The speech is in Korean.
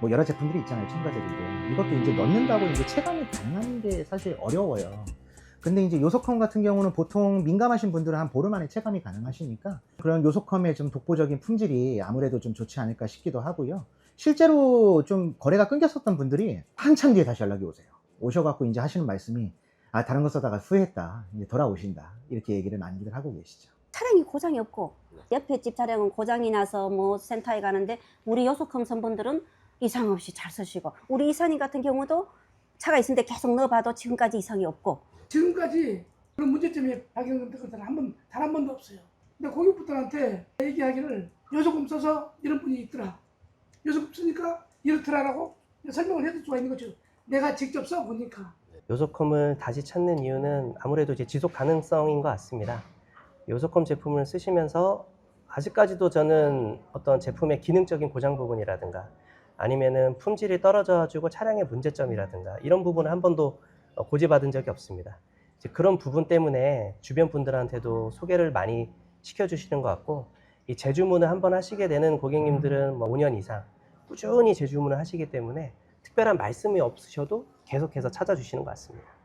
뭐 여러 제품들이 있잖아요 첨가제들도. 이것도 이제 넣는다고 이제 체감이 가능한 게 사실 어려워요. 근데 이제 요소컴 같은 경우는 보통 민감하신 분들은 한 보름 안에 체감이 가능하시니까 그런 요소컴의 좀 독보적인 품질이 아무래도 좀 좋지 않을까 싶기도 하고요. 실제로 좀 거래가 끊겼었던 분들이 한참 뒤에 다시 연락이 오세요. 오셔갖고 이제 하시는 말씀이 아 다른 거 써다가 후회했다. 이제 돌아오신다. 이렇게 얘기를 많이들 하고 계시죠. 차량이 고장이 없고 옆에 집 차량은 고장이 나서 뭐 센터에 가는데 우리 요소컴 선분들은 이상 없이 잘 쓰시고 우리 이사님 같은 경우도 차가 있는데 계속 넣어봐도 지금까지 이상이 없고 지금까지 그런 문제점이 발견된 것은 한번 단 한 번도 없어요. 근데 고객분들한테 얘기하기를 요소금 써서 이런 분이 있더라. 요소금 쓰니까 이렇더라라고 설명을 해줄 수가 있는 거죠. 내가 직접 써 보니까. 요소컴을 다시 찾는 이유는 아무래도 이제 지속 가능성인 것 같습니다. 요소컴 제품을 쓰시면서 아직까지도 저는 어떤 제품의 기능적인 고장 부분이라든가 아니면은 품질이 떨어져가지고 차량의 문제점이라든가 이런 부분을 한 번도 어, 고지받은 적이 없습니다. 그런 부분 때문에 주변 분들한테도 소개를 많이 시켜주시는 것 같고 이 재주문을 한 번 하시게 되는 고객님들은 뭐 5년 이상 꾸준히 재주문을 하시기 때문에 특별한 말씀이 없으셔도 계속해서 찾아주시는 것 같습니다.